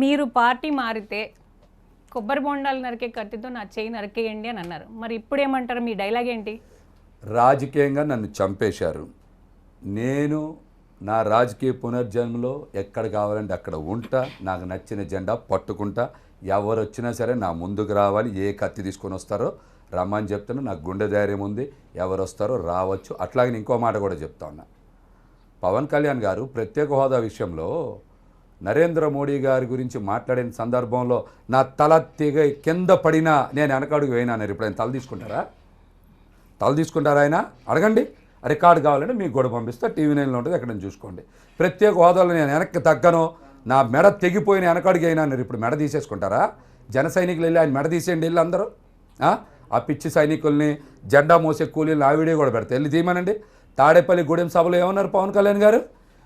మీరు పార్టీ మారితే కొబ్బరి బొండాలు నరికే కత్తితో నా చేయి నరికేయండి అని అన్నారు. మరి ఇప్పుడు ఏమంటారు మీ డైలాగ్ ఏంటి? రాజకీయంగా నన్ను చంపేశారు. నేను నా రాజకీయ పునర్జన్మలో ఎక్కడ కావాలంటే అక్కడ ఉంటా నాకు నచ్చిన జెండా పట్టుకుంటా ఎవరు వచ్చినా సరే నా ముందుకు రావాలి ఏ కత్తి తీసుకొని వస్తారో రమ్మని చెప్తాను నాకు గుండె ధైర్యం ఉంది ఎవరు వస్తారో రావచ్చు అట్లాగే ఇంకో మాట కూడా చెప్తా ఉన్నా. పవన్ కళ్యాణ్ గారు ప్రత్యేక హోదా విషయంలో నరేంద్ర మోడీ గారి గురించి మాట్లాడిన సందర్భంలో నా తల తెగ కింద పడినా నేను వెనకడుగు వేయినాను ఇప్పుడు ఆయన తల తీసుకుంటారా? తల తీసుకుంటారా ఆయన? అడగండి. రికార్డు కావాలంటే మీకు కూడా పంపిస్తా టీవీ నైన్లో ఉంటుంది ఎక్కడ చూసుకోండి. ప్రత్యేక హోదాలో నేను వెనక్కి తగ్గను నా మెడ తెగిపోయిన వెనకడికి అయినా మీరు ఇప్పుడు మెడ తీసేసుకుంటారా? జన సైనికులు వెళ్ళి ఆయన మెడ తీసేయండి వెళ్ళి అందరూ. ఆ? పిచ్చి సైనికుల్ని జెండా మోసే కూలీలు ఆ వీడియో కూడా పెడతా. వెళ్ళి తీయమనండి. తాడేపల్లి గూడెం సభలో ఏమన్నారు పవన్ కళ్యాణ్ గారు?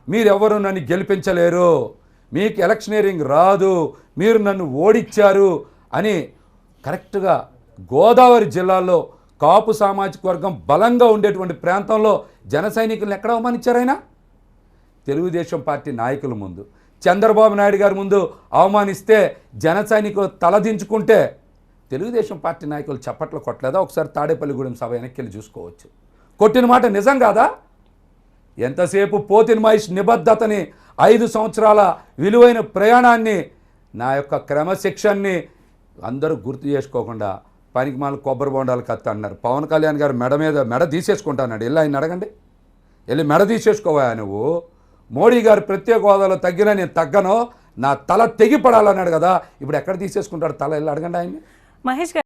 మీరెవరు నన్ను గెలిపించలేరు. మీకు ఎలక్షనీరింగ్ రాదు మీరు నన్ను ఓడిచ్చారు అని కరెక్ట్గా గోదావరి జిల్లాలో కాపు సామాజిక వర్గం బలంగా ఉండేటువంటి ప్రాంతంలో జన సైనికులను ఎక్కడ అవమానించారైనా తెలుగుదేశం పార్టీ నాయకుల ముందు. చంద్రబాబు నాయుడు గారి ముందు అవమానిస్తే జన సైనికులు తలదించుకుంటే తెలుగుదేశం పార్టీ నాయకులు చప్పట్లు కొట్టలేదా? ఒకసారి తాడేపల్లిగూడెం సభ వెనక్కి వెళ్ళి చూసుకోవచ్చు. కొట్టిన మాట నిజం కాదా? ఎంతసేపు పోతిన్ మహేష్ నిబద్ధతని ఐదు సంవత్సరాల విలువైన ప్రయాణాన్ని నా యొక్క క్రమశిక్షణని అందరూ గుర్తు చేసుకోకుండా పనికి మాలు కొబ్బరి బొండాలు కత్తి అన్నారు. పవన్ కళ్యాణ్ గారు మెడ మీద మెడ తీసేసుకుంటాన్నాడు వెళ్ళి ఆయన అడగండి. వెళ్ళి మెడ తీసేసుకోవా నువ్వు? మోడీ గారు ప్రత్యేక హోదాలో తగ్గినా నేను తగ్గను. నా తల తెగిపడాలన్నాడు కదా. ఇప్పుడు ఎక్కడ తీసేసుకుంటాడు? తల వెళ్ళి అడగండి ఆయన్ని. మహేష్